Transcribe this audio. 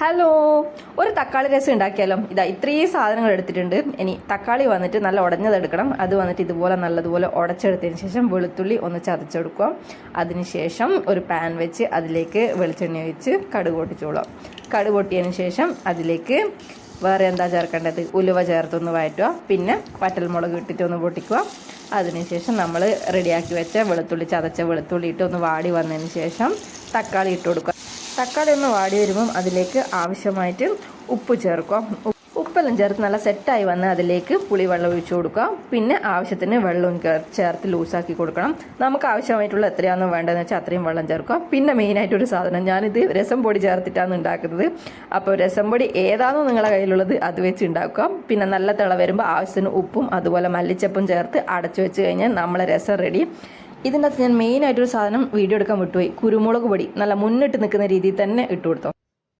Hello ഒരു തക്കാളി രസം ഉണ്ടാക്കിയാലോ? ഇതാ ഇത്രയും സാധനങ്ങൾ എടുത്തിട്ടുണ്ട്. ഇനി തക്കാളി വന്നിട്ട് നല്ല ഉടഞ്ഞതെടുക്കണം അത് വന്നിട്ട് ഇതുപോലെ നല്ലതുപോലെ ഉടച്ചെടുത്തതിന് ശേഷം വെളുത്തുള്ളി ഒന്ന് ചതച്ചെടുക്കുക. അതിനുശേഷം ഒരു പാൻ വെച്ച് അതിലേക്ക് വെളിച്ചെണ്ണ ഒഴിച്ച് കടുക് പൊട്ടിച്ചോളാം. കടുക് പൊട്ടിയതിന് ശേഷം അതിലേക്ക് വേറെ എന്താ ചേർക്കേണ്ടത്? ഉലുവ ചേർത്തൊന്ന് വഴറ്റുക. പിന്നെ വറ്റൽമുളക് ഇട്ടിട്ട് ഒന്ന് പൊട്ടിക്കുക. അതിനുശേഷം നമ്മൾ റെഡിയാക്കി വെച്ച വെളുത്തുള്ളി ചതച്ച വെളുത്തുള്ളി ഇട്ട് ഒന്ന് വാടി വന്നതിന് ശേഷം തക്കാളി ഇട്ട് കൊടുക്കുക. തക്കാളി ഒന്ന് വാടി വരുമ്പം അതിലേക്ക് ആവശ്യമായിട്ട് ഉപ്പ് ചേർക്കുക ഉ- ഉപ്പെല്ലാം ചേർത്ത് നല്ല സെറ്റായി വന്ന് അതിലേക്ക് പുളിവെള്ളം ഒഴിച്ചു കൊടുക്കുക പിന്നെ ആവശ്യത്തിന് വെള്ളം ചേർത്ത് ലൂസാക്കി കൊടുക്കണം. നമുക്ക് ആവശ്യമായിട്ടുള്ള എത്രയാണോ വേണ്ടതെന്ന് വെച്ചാൽ അത്രയും വെള്ളം ചേർക്കുക പിന്നെ മെയിനായിട്ടൊരു സാധനം ഞാനിത് രസം പൊടി ചേർത്തിട്ടാണ് ഉണ്ടാക്കുന്നത്. അപ്പോൾ രസം പൊടി ഏതാണോ നിങ്ങളുടെ കയ്യിലുള്ളത് അത് വെച്ച് ഉണ്ടാക്കുക പിന്നെ നല്ല തിള വരുമ്പോൾ ആവശ്യത്തിന് ഉപ്പും അതുപോലെ മല്ലിച്ചപ്പും ചേർത്ത് അടച്ചു വെച്ച് കഴിഞ്ഞാൽ നമ്മളെ രസം റെഡി ഇതിന്റെ അകത്ത് ഞാൻ മെയിനായിട്ടൊരു സാധനം വീഡിയോ എടുക്കാൻ വിട്ടുപോയി. കുരുമുളക് പൊടി. നല്ല മുന്നിട്ട് നിൽക്കുന്ന രീതിയിൽ തന്നെ ഇട്ട് കൊടുത്തോ.